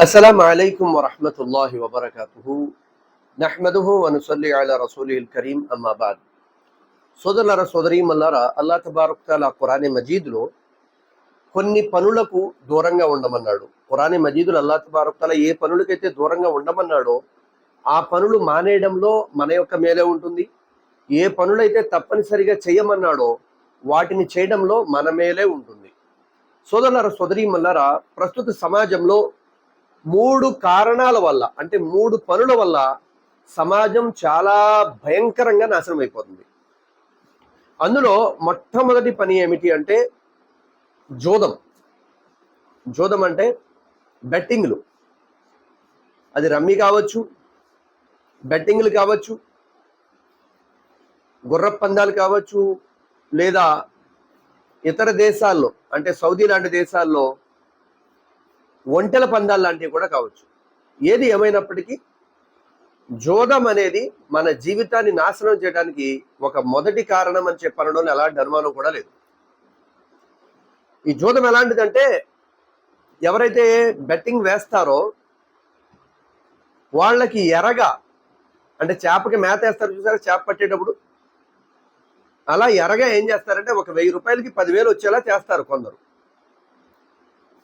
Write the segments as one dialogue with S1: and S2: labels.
S1: السلام عليكم ورحمة الله وبركاته نحمده ونصلي على رسوله الكريم أما بعد సోదరులారా సోదరి మల్లారా అల్లా తబారుక్తాల ఖురానే మజీద్లో కొన్ని పనులకు దూరంగా ఉండమన్నాడు ఖురానే మజీదులు అల్లా తబారుక్తాల ఏ పనులకైతే దూరంగా ఉండమన్నాడో ఆ పనులు మానేయడంలో మన యొక్క మేలే ఉంటుంది ఏ పనులైతే తప్పనిసరిగా చేయమన్నాడో వాటిని చేయడంలో మన మేలే ఉంటుంది సోదరులారా సోదరి మల్లారా ప్రస్తుత సమాజంలో మూడు కారణాల వల్ల అంటే మూడు పనుల వల్ల సమాజం చాలా భయంకరంగా నాశనం అయిపోతుంది. అందులో మొట్టమొదటి పని ఏమిటి అంటే జోదం. జోదం అంటే బెట్టింగ్లు. అది రమ్మీ కావచ్చు బెట్టింగ్లు కావచ్చు గుర్ర పందాలు కావచ్చు లేదా ఇతర దేశాల్లో అంటే సౌదీ లాంటి దేశాల్లో ఒంటెల పందాలు లాంటివి కూడా కావచ్చు. ఏది ఏమైనప్పటికీ జోదం అనేది మన జీవితాన్ని నాశనం చేయడానికి ఒక మొదటి కారణం అని చెప్పడంలో ఎలాంటి అనుమానం కూడా లేదు. ఈ జోదం ఎలాంటిదంటే ఎవరైతే బెట్టింగ్ వేస్తారో వాళ్ళకి ఎరగా అంటే చేపకి మేత వేస్తారు చూసారా? చేప పట్టేటప్పుడు. అలా ఎరగా ఏం చేస్తారంటే ఒక వెయ్యి రూపాయలకి పదివేలు వచ్చేలా చేస్తారు కొందరు.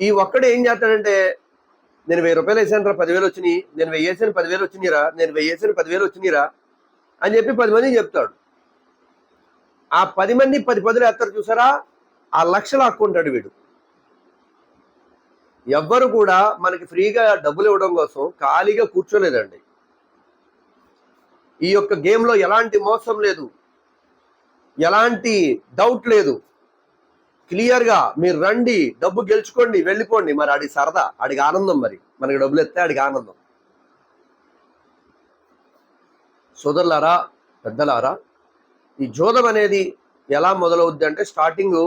S1: ఈ ఒక్కడు ఏం చేస్తాడంటే నేను వెయ్యి రూపాయలు వేసాను రా పదివేలు వచ్చినాయి. నేను వెయ్యి వేసాను పదివేలు వచ్చినాయిరా. నేను వెయ్యి వేసాను పదివేలు వచ్చినాయిరా. అని చెప్పి పది మంది చెప్తాడు. ఆ పది మంది పది పదులు వేస్తారు చూసారా? ఆ లక్షలు ఆక్కుంటాడు వీడు. ఎవ్వరు కూడా మనకి ఫ్రీగా డబ్బులు ఇవ్వడం కోసం ఖాళీగా కూర్చోలేదండి. ఈ యొక్క గేమ్లో ఎలాంటి మోసం లేదు. ఎలాంటి డౌట్ లేదు. క్లియర్గా మీరు రండి డబ్బు గెలుచుకోండి వెళ్ళిపోండి. మరి అడిగి సరదా ఆడికి ఆనందం మరి. మనకి డబ్బులు ఎత్తే ఆడికి ఆనందం. సోదరులారా పెద్దలారా ఈ జోదం అనేది ఎలా మొదలవుద్ది అంటే స్టార్టింగ్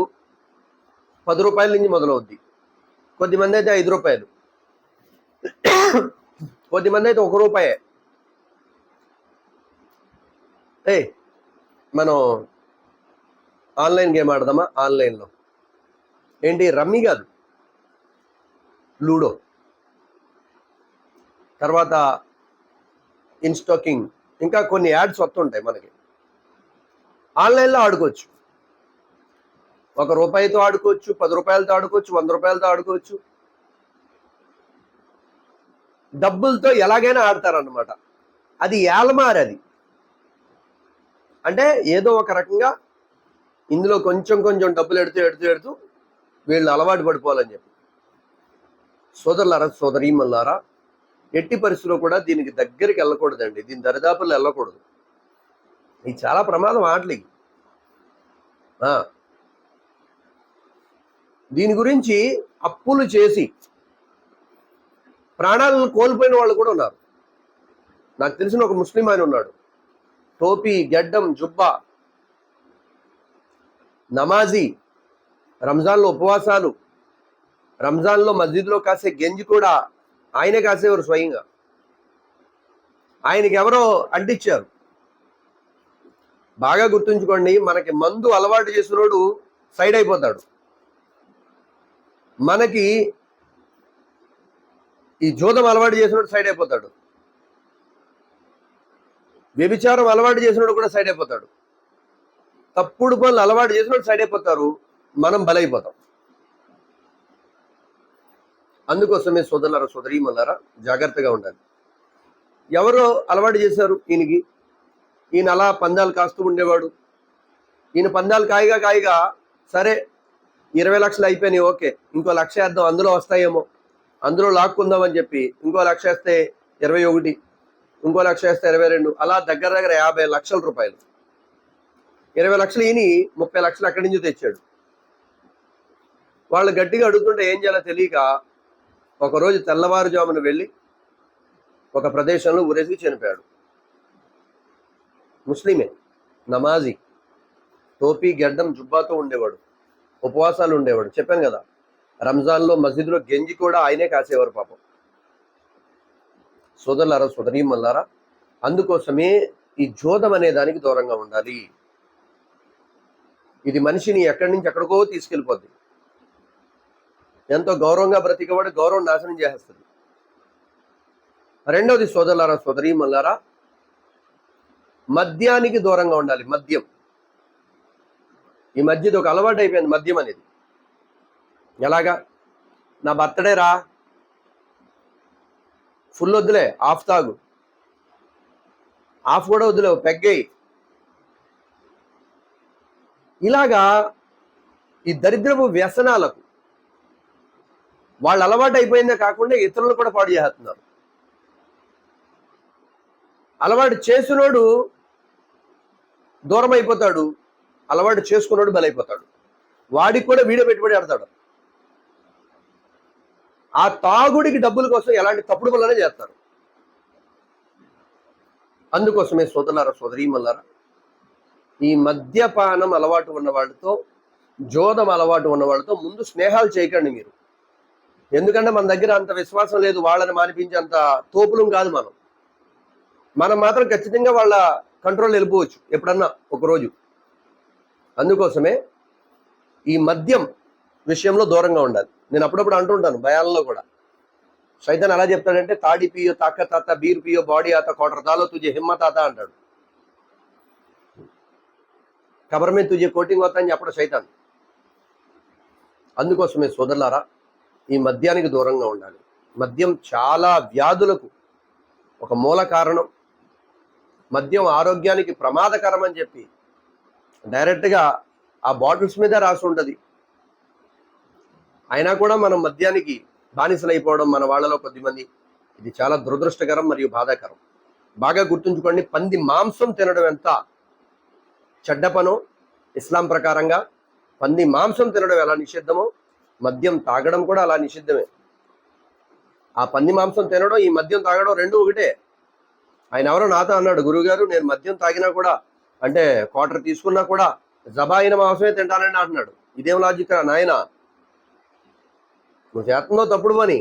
S1: పది రూపాయల నుంచి మొదలవుద్ది. కొద్దిమంది అయితే ఐదు రూపాయలు. కొద్దిమంది అయితే ఒక రూపాయే. ఏ మనం ఆన్లైన్ గేమ్ ఆడదామా? ఆన్లైన్లో. ఏంటి? రమ్మీ కాదు. లూడో. తర్వాత ఇన్స్టాకింగ్. ఇంకా కొన్ని యాడ్స్ వస్తుంటాయి మనకి. ఆన్లైన్లో ఆడుకోవచ్చు. ఒక రూపాయితో ఆడుకోవచ్చు పది రూపాయలతో ఆడుకోవచ్చు వంద రూపాయలతో ఆడుకోవచ్చు. డబ్బులతో ఎలాగైనా ఆడతారన్నమాట. అది ఏలమారి అది అంటే ఏదో ఒక రకంగా ఇందులో కొంచెం కొంచెం డబ్బులు ఎడుతూ ఎడుతూ ఎడుతూ వీళ్ళని అలవాటు పడిపోవాలని చెప్పి. సోదరులారా సోదరీమల్లారా ఎట్టి పరిస్థితిలో కూడా దీనికి దగ్గరికి వెళ్ళకూడదండి. దీని దరిదాపుల్లో వెళ్ళకూడదు. ఇది చాలా ప్రమాదం ఆటలికి దీని గురించి అప్పులు చేసి ప్రాణాలను కోల్పోయిన వాళ్ళు కూడా ఉన్నారు. నాకు తెలిసిన ఒక ముస్లిం ఆయన ఉన్నాడు. టోపీ గెడ్డం జుబ్బా నమాజీ రంజాన్లో ఉపవాసాలు రంజాన్లో మస్జిద్లో కాసే గెంజి కూడా ఆయనే కాసేవారు స్వయంగా. ఆయనకి ఎవరో అంటించారు బాగా గుర్తుంచుకోండి మనకి మందు అలవాటు చేసినోడు సైడ్ అయిపోతాడు. మనకి ఈ జోదం అలవాటు చేసినోడు సైడ్ అయిపోతాడు. వ్యభిచారం అలవాటు చేసినోడు కూడా సైడ్ అయిపోతాడు. తప్పుడు పనులు అలవాటు చేసినోడు సైడ్ అయిపోతారు. మనం బలైపోతాం. అందుకోసమే సోదరులారా సోదరీమన్నారా జాగ్రత్తగా ఉండాలి. ఎవరో అలవాటు చేశారు ఈయనకి. ఈయన అలా పందాలు కాస్తూ ఉండేవాడు. ఈయన పందాలు కాయగా కాయగా సరే ఇరవై లక్షలు అయిపోయినాయి ఓకే ఇంకో లక్ష వేద్దాం అందులో వస్తాయేమో. అందులో లాక్కుందామని చెప్పి ఇంకో లక్ష వేస్తే ఇరవై ఒకటి ఇంకో లక్ష వేస్తే ఇరవై రెండు అలా దగ్గర దగ్గర యాభై లక్షల రూపాయలు. ఇరవై లక్షలు ఈయన ముప్పై లక్షలు అక్కడి నుంచి తెచ్చాడు. వాళ్ళు గట్టిగా అడుగుతుంటే ఏం చేయాలో తెలియక ఒకరోజు తెల్లవారుజామున వెళ్ళి ఒక ప్రదేశంలో ఉరేసి చనిపోయాడు. ముస్లిమే నమాజీ టోపీ గెడ్డం జుబ్బాతో ఉండేవాడు ఉపవాసాలు ఉండేవాడు. చెప్పాను కదా రంజాన్లో మసీదులో గెంజి కూడా ఆయనే కాసేవారు పాపం. సోదరులారా సోదరీమల్లారా అందుకోసమే ఈ జోదం అనే దానికి దూరంగా ఉండాలి. ఇది మనిషిని ఎక్కడి నుంచి ఎక్కడికో తీసుకెళ్ళిపోద్ది. ఎంతో గౌరవంగా బ్రతికేవాడు గౌరవం నాశనం చేసేస్తుంది రెండవది సోదరులారా సోదరి మల్లారా మద్యానికి దూరంగా ఉండాలి మద్యం. ఈ మధ్యది ఒక అలవాటు అయిపోయింది మద్యం అనేది. ఎలాగా? నా బర్త్డే రా. ఫుల్ వద్దులే ఆఫ్ తాగు. ఆఫ్ కూడా వద్దులే పెగ్గయి. ఇలాగా ఈ దరిద్రపు వ్యసనాలకు వాళ్ళు అలవాటు అయిపోయిందే కాకుండా ఇతరులు కూడా పాడు చేస్తున్నారు. అలవాటు చేసినోడు దూరం అయిపోతాడు. అలవాటు చేసుకున్నాడు బలైపోతాడు. వాడికి కూడా వీడియో పెట్టుబడి ఆడతాడు ఆ తాగుడికి డబ్బుల కోసం ఎలాంటి తప్పుడు వల్లనే చేస్తారు. అందుకోసమే సోదరులారా సోదరీమల్లారా ఈ మద్యపానం అలవాటు ఉన్న వాళ్ళతో జోదం అలవాటు ఉన్న వాళ్ళతో ముందు స్నేహాలు చేయకండి మీరు. ఎందుకంటే మన దగ్గర అంత విశ్వాసం లేదు వాళ్ళని మానిపించే అంత తోపులం కాదు మనం. మనం మాత్రం ఖచ్చితంగా వాళ్ళ కంట్రోల్ వెళ్ళిపోవచ్చు ఎప్పుడన్నా ఒకరోజు. అందుకోసమే ఈ మద్యం విషయంలో దూరంగా ఉండాలి. నేను అప్పుడప్పుడు అంటుంటాను భయాలలో కూడా. సైతాన్ ఎలా చెప్తాడంటే తాడి పియో తాక తాత బీర్ పియో బాడీ ఆత కోటర్ తాలో తుజే హిమ్మ తాత అంటాడు. కబర్ మీద తుజే కోటింగ్ అవుతా అని చెప్పడం సైతాన్. అందుకోసమే సోదరులారా ఈ మద్యానికి దూరంగా ఉండాలి. మద్యం చాలా వ్యాధులకు ఒక మూల కారణం. మద్యం ఆరోగ్యానికి ప్రమాదకరం అని చెప్పి డైరెక్ట్గా ఆ బాటిల్స్ మీద రాసి ఉంటుంది. అయినా కూడా మనం మద్యానికి బానిసలైపోవడం మన వాళ్ళలో కొద్దిమంది ఇది చాలా దురదృష్టకరం మరియు బాధాకరం. బాగా గుర్తుంచుకోండి పంది మాంసం తినడం ఎంత చెడ్డ పనో? ఇస్లాం ప్రకారంగా పంది మాంసం తినడం ఎలా నిషిద్ధమో మద్యం తాగడం కూడా అలా నిషిద్ధమే. ఆ పంది మాంసం తినడం ఈ మద్యం తాగడం రెండు ఒకటే. ఆయన ఎవరో నాతో అన్నాడు గురువుగారు నేను మద్యం తాగినా కూడా అంటే క్వార్టర్ తీసుకున్నా కూడా జబా అయిన మాంసమే తింటానని అంటున్నాడు. ఇదేం లాజిక్ రా నాయన? నువ్వు చేస్తుందో తప్పుడు పని.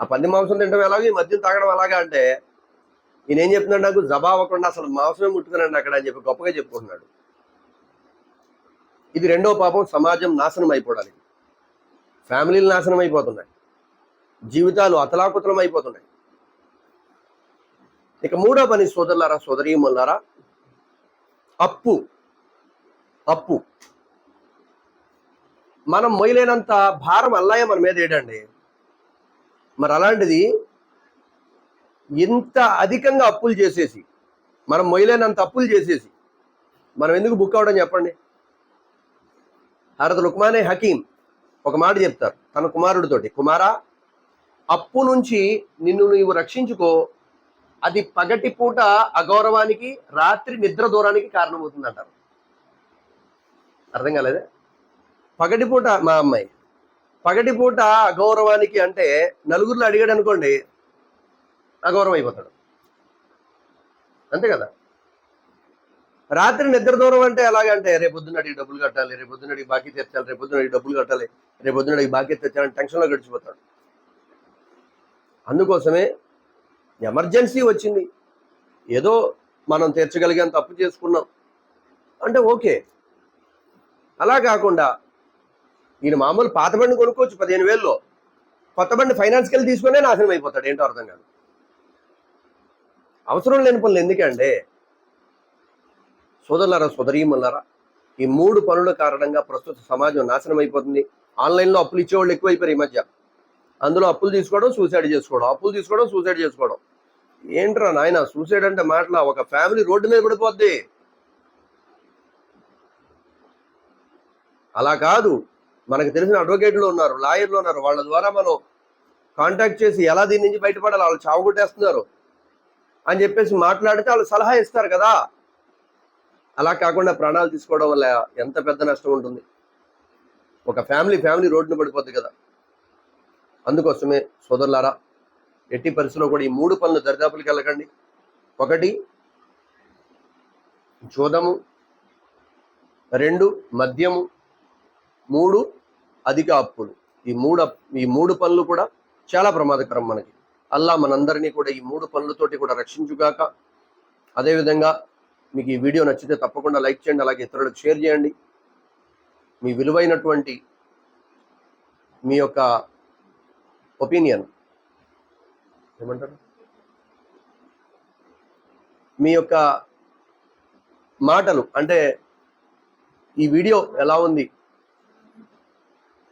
S1: ఆ పంది మాంసం తినడం ఎలాగో ఈ మద్యం తాగడం ఎలాగా అంటే ఈయన ఏం చెప్తున్నాడు నాకు? జబా అవ్వకుండా అసలు మాంసమే ముట్టుకున్నాడు అక్కడ అని చెప్పి గొప్పగా చెప్పుకుంటున్నాడు. ఇది రెండో పాపం సమాజం నాశనం అయిపోవడానికి. ఫ్యామిలీలు నాశనం అయిపోతున్నాయి. జీవితాలు అతలాకుతలం అయిపోతున్నాయి ఇక మూడో పని సోదరులారా సోదరీమల్లారా అప్పు అప్పు. మనం మొయ్యలేనంత భారం అల్లాయ మన మీద ఏడండి? మరి అలాంటిది ఇంత అధికంగా అప్పులు చేసేసి మనం మొయ్యలేనంత అప్పులు చేసేసి మనం ఎందుకు బుక్ అవడం చెప్పండి? హరత్ లుక్మానే హకీం. ఒక మాట చెప్తారు తన కుమారుడితోటి కుమారా అప్పు నుంచి నిన్ను నీవు రక్షించుకో. అది పగటి పూట అగౌరవానికి రాత్రి నిద్ర దూరానికి కారణమవుతుంది అంటారు అర్థం కాలేదే? పగటిపూట మా అమ్మాయి పగటిపూట అగౌరవానికి అంటే నలుగురిలో అడిగాడు అనుకోండి అగౌరవం అయిపోతాడు. అంతే కదా? రాత్రి నిద్ర దూరం అంటే ఎలాగంటే రేపొద్దునడికి డబ్బులు కట్టాలి రేపొద్దునడికి బాకీ తెచ్చాలి రేపొద్దునడికి డబ్బులు కట్టాలి రేపొద్దునడికి బాకీ తెచ్చాలని టెన్షన్లో గడిచిపోతాడు. అందుకోసమే ఎమర్జెన్సీ వచ్చింది. ఏదో మనం తీర్చగలిగేంత తప్పు చేసుకున్నాం. అంటే ఓకే. అలా కాకుండా ఈయన మామూలు పాత బండి కొనుక్కోవచ్చు పదిహేను వేల్లో. కొత్త బండి ఫైనాన్స్కి వెళ్ళి తీసుకునే నాశనం అయిపోతాడు ఏంటో అర్థం కాదు. అవసరం లేని పనులు ఎందుకంటే సోదరులారా సోదరీమన్నారా ఈ మూడు పనుల కారణంగా ప్రస్తుత సమాజం నాశనం అయిపోతుంది. ఆన్లైన్లో అప్పులు ఇచ్చేవాళ్ళు ఎక్కువైపోయారు ఈ మధ్య. అందులో అప్పులు తీసుకోవడం సూసైడ్ చేసుకోవడం అప్పులు తీసుకోవడం సూసైడ్ చేసుకోవడం. ఏంట్రా నాయన సూసైడ్ అంటే మాటల ఒక ఫ్యామిలీ రోడ్డు మీద పడిపోద్ది. అలా కాదు. మనకు తెలిసిన అడ్వకేట్లు ఉన్నారు లాయర్లు ఉన్నారు. వాళ్ళ ద్వారా మనం కాంటాక్ట్ చేసి ఎలా దీని నుంచి బయటపడాలి? వాళ్ళు చావుకొట్టేస్తున్నారు అని చెప్పేసి మాట్లాడితే వాళ్ళు సలహా ఇస్తారు కదా. అలా కాకుండా ప్రాణాలు తీసుకోవడం వల్ల ఎంత పెద్ద నష్టం ఉంటుంది? ఒక ఫ్యామిలీ ఫ్యామిలీ రోడ్డున పడిపోద్ది కదా. అందుకోసమే సోదరులారా ఎట్టి పరిస్థితుల్లో కూడా ఈ మూడు పనులు దరిదాపులకి వెళ్ళకండి. ఒకటి జోదము. రెండు మద్యము. మూడు అధిక అప్పులు. ఈ మూడు ఈ మూడు పనులు కూడా చాలా ప్రమాదకరం మనకి. అల్లా మనందరినీ కూడా ఈ మూడు పనులతోటి కూడా రక్షించుగాక అదేవిధంగా మీకు ఈ వీడియో నచ్చితే తప్పకుండా లైక్ చేయండి అలాగే ఇతరులకు షేర్ చేయండి. మీ విలువైనటువంటి మీ యొక్క ఒపీనియన్ ఏమంటారు? మీ యొక్క మాటలు అంటే ఈ వీడియో ఎలా ఉంది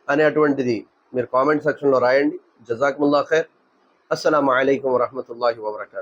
S1: అనేటువంటిది మీరు కామెంట్ సెక్షన్లో రాయండి. జజాక్ముల్లా ఖైర్. అస్సలం అయికం వరహమూల వబర్కూ